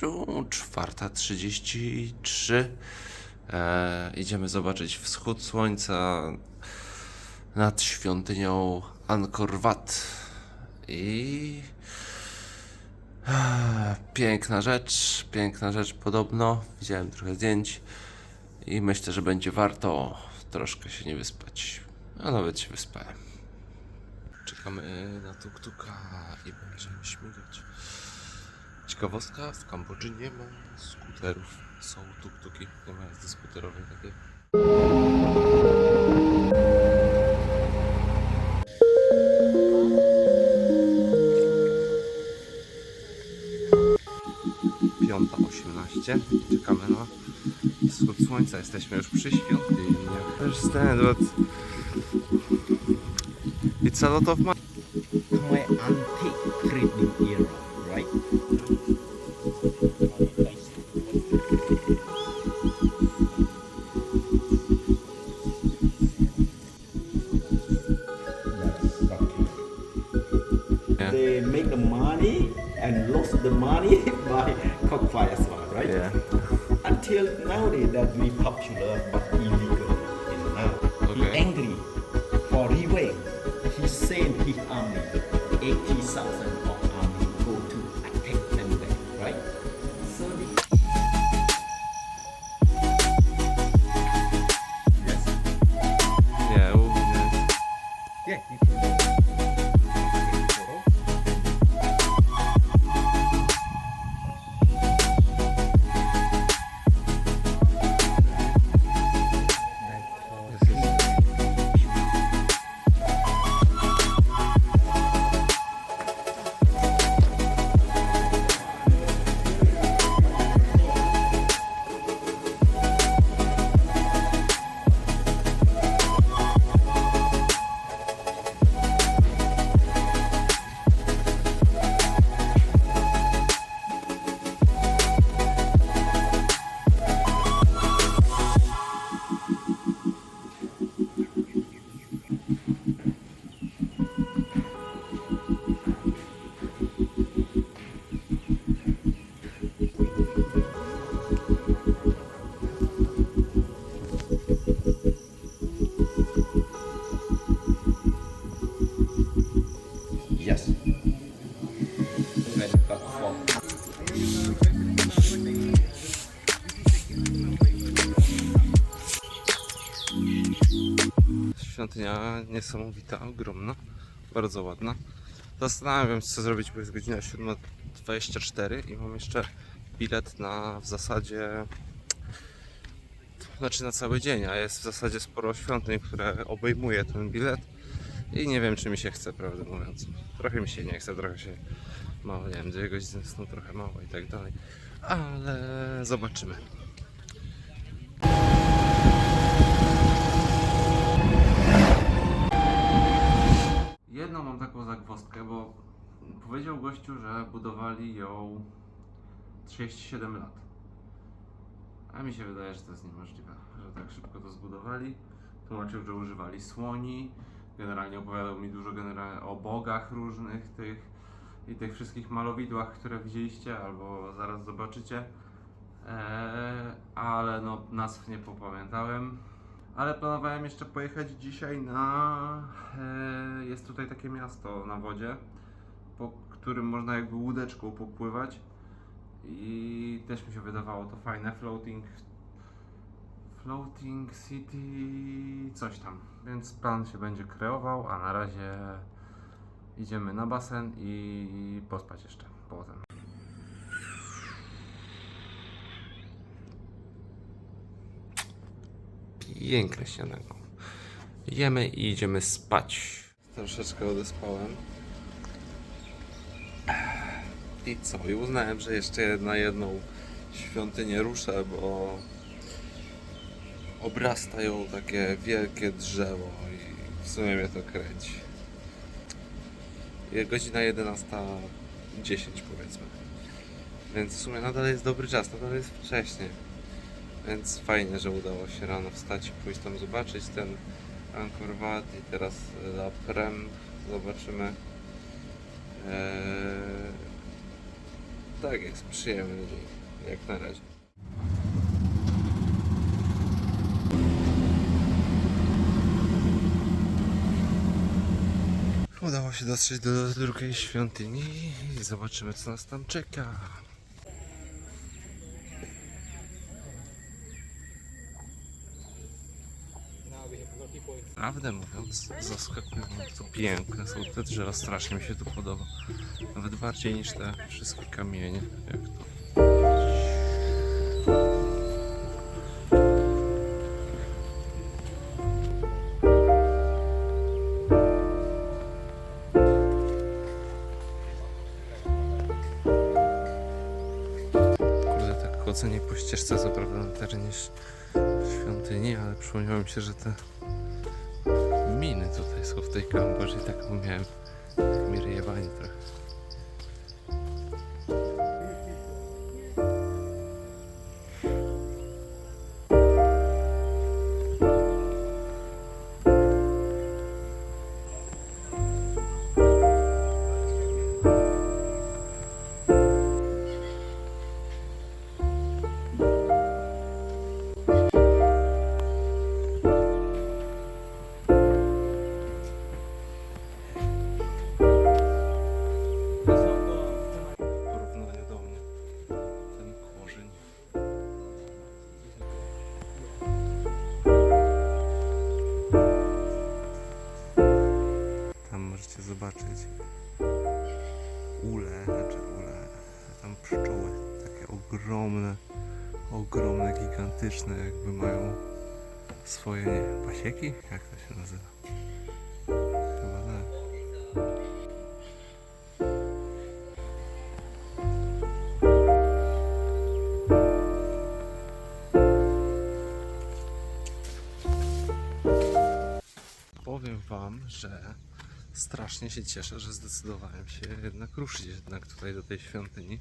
deszczu, czwarta trzydzieści trzy. E, idziemy zobaczyć wschód słońca nad świątynią Angkor Wat. I e, piękna rzecz, piękna rzecz podobno. Widziałem trochę zdjęć i myślę, że będzie warto troszkę się nie wyspać. A nawet się wyspałem. Czekamy na tuk-tuka i będziemy śmigać. Ciekawostka, w Kambodży nie ma skuterów. Są tuk-tuki, nie ma jazdy skuterowej takiej. Piąta osiemnaście. Czekamy na wschód słońca. Jesteśmy już przy świątyni. Understand, but it's a lot of money. Khmer antique trading They make the money and lost the money by cockfire as well, right? Yeah. Until nowadays that we popular but illegal in now. He angry for revenge. He sent his army, 80,000 of Świątynia niesamowita, ogromna, bardzo ładna. Zastanawiam się co zrobić, bo jest godzina 7.24 i mam jeszcze bilet na w zasadzie znaczy na cały dzień, a jest w zasadzie sporo świątyń, które obejmuje ten bilet i nie wiem czy mi się chce, prawdę mówiąc. Trochę mi się nie chce, trochę się mało, nie wiem, dwie godziny są trochę mało i tak dalej, ale zobaczymy. Jedną mam taką zagwozdkę, bo powiedział gościu, że budowali ją 37 lat. A mi się wydaje, że to jest niemożliwe, że tak szybko to zbudowali. Tłumaczył, że używali słoni. Generalnie opowiadał mi dużo genera- o bogach różnych tych i tych wszystkich malowidłach, które widzieliście albo zaraz zobaczycie. Eee, ale no nazw nie popamiętałem. Ale planowałem jeszcze pojechać dzisiaj na. E, jest tutaj takie miasto na wodzie, po którym można jakby łódeczką popływać. I też mi się wydawało to fajne. Floating. Floating City. Coś tam. Więc plan się będzie kreował, a na razie idziemy na basen i pospać jeszcze potem. Piękne śniadanko. Jemy i idziemy spać. Troszeczkę odespałem. I co? I uznałem, że jeszcze na jedną świątynię ruszę, bo obrasta ją takie wielkie drzewo i w sumie mnie to kręci. Godzina 11.10 powiedzmy. Więc w sumie nadal jest dobry czas, nadal jest wcześnie. Więc fajnie, że udało się rano wstać i pójść tam zobaczyć ten Angkor Wat i teraz La Prem zobaczymy. Eee, Tak jest, przyjemny dzień, jak na razie. Udało się dotrzeć do drugiej świątyni i zobaczymy co nas tam czeka. Prawdę mówiąc, zaskakująco piękne są te drzewa, strasznie mi się tu podoba. Nawet bardziej niż te wszystkie kamienie, jak tu. Kurde, tak chodzenie po ścieżce, co prawda na terenie świątyni, ale przypomniało mi się, że te w tej Kambodży i taką miałem tak mi ryjebanie trochę. Możecie zobaczyć ule, znaczy ule, tam pszczoły, takie ogromne, ogromne, gigantyczne, jakby mają swoje, nie pasieki? Jak to się nazywa? Chyba tak. Powiem wam, że strasznie się cieszę, że zdecydowałem się jednak ruszyć jednak tutaj do tej świątyni.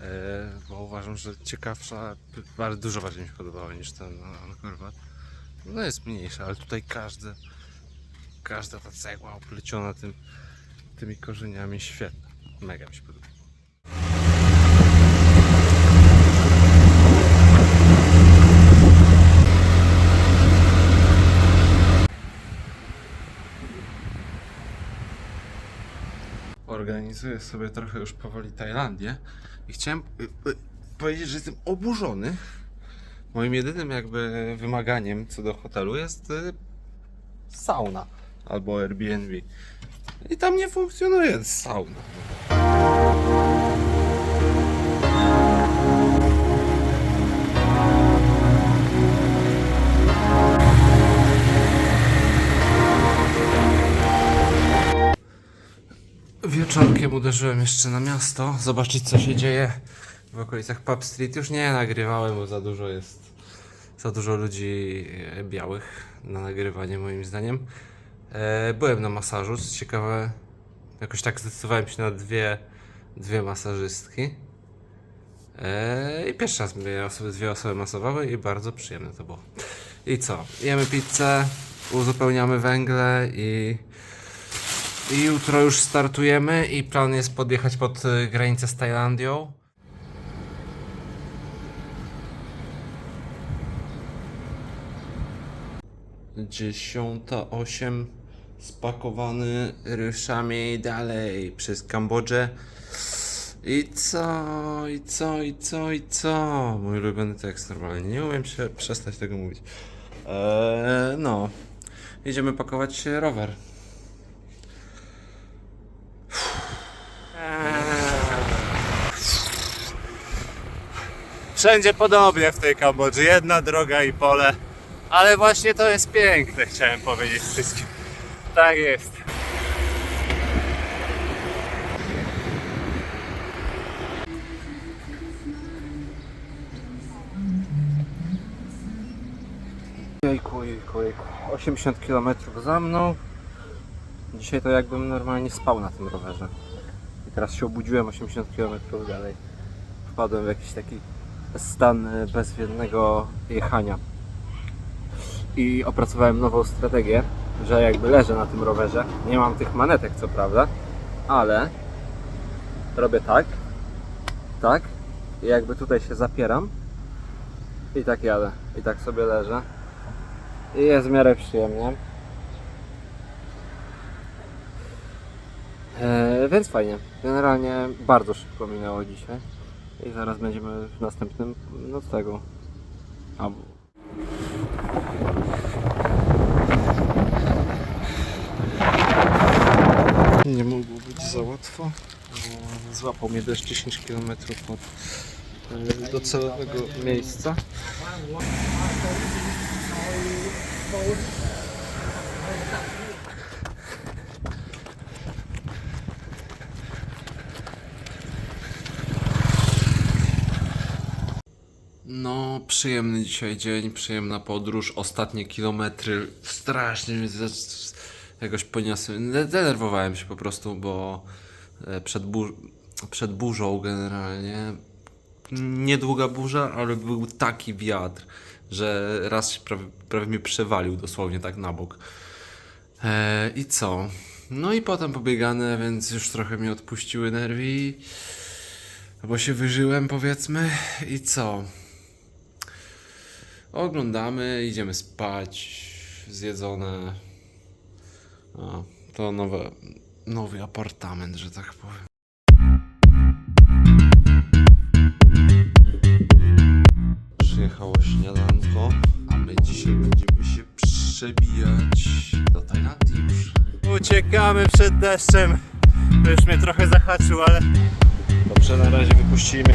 E, bo uważam, że ciekawsza, bardzo dużo bardziej mi się podobała niż ten Angkor. No jest mniejsza, ale tutaj każde, każda ta cegła opleciona tym, tymi korzeniami świetna. Mega mi się podoba. Organizuję sobie trochę już powoli Tajlandię i chciałem y, y, powiedzieć, że jestem oburzony. Moim jedynym jakby wymaganiem co do hotelu jest y, sauna albo Airbnb. I tam nie funkcjonuje sauna. Wieczorkiem uderzyłem jeszcze na miasto, zobaczyć co się dzieje w okolicach Pub Street. Już nie nagrywałem, bo za dużo jest, za dużo ludzi e, białych na nagrywanie moim zdaniem. E, byłem na masażu, co ciekawe, jakoś tak zdecydowałem się na dwie, dwie masażystki. E, I pierwszy raz mnie osoby, dwie osoby masowały i bardzo przyjemne to było. I co? Jemy pizzę, uzupełniamy węgle i i jutro już startujemy i plan jest podjechać pod y, granicę z Tajlandią. Dziesiąta osiem spakowany ruszamy dalej przez Kambodżę. I co, i co, i co, i co? Mój ulubiony tekst normalnie. Nie umiem się przestać tego mówić. Eee, no. Idziemy pakować rower. Wszędzie podobnie w tej Kambodży, jedna droga i pole. Ale właśnie to jest piękne, chciałem powiedzieć wszystkim. Tak jest. Jejku, jejku, jejku. 80 km za mną. Dzisiaj to jakbym normalnie spał na tym rowerze. I teraz się obudziłem 80 km dalej. Wpadłem w jakiś taki stan e, bezwiednego jechania. I opracowałem nową strategię, że jakby leżę na tym rowerze. Nie mam tych manetek co prawda, ale robię tak tak i jakby tutaj się zapieram i tak jadę i tak sobie leżę i jest w miarę przyjemnie. E, więc fajnie. Generalnie bardzo szybko minęło dzisiaj. I zaraz będziemy w następnym noclegu. A, nie mogło być za łatwo. Złapał mnie deszcz 10 km od e, docelowego miejsca. No, przyjemny dzisiaj dzień, przyjemna podróż, ostatnie kilometry strasznie mnie jakoś poniosły. De- Denerwowałem się po prostu, bo e, przed, bur- przed burzą generalnie, niedługa burza, ale był taki wiatr, że raz się prawie, prawie mnie przewalił dosłownie tak na bok. E, I co? No i potem pobiegane, więc już trochę mi odpuściły nerwy, bo się wyżyłem powiedzmy. I co? Oglądamy, idziemy spać, zjedzone. A, to nowe, nowy apartament, że tak powiem. Przyjechało śniadanko, a my dzisiaj będziemy się przebijać do Tajlandii już. Uciekamy przed deszczem. To już mnie trochę zahaczył, ale Dobrze, na razie wypuścimy.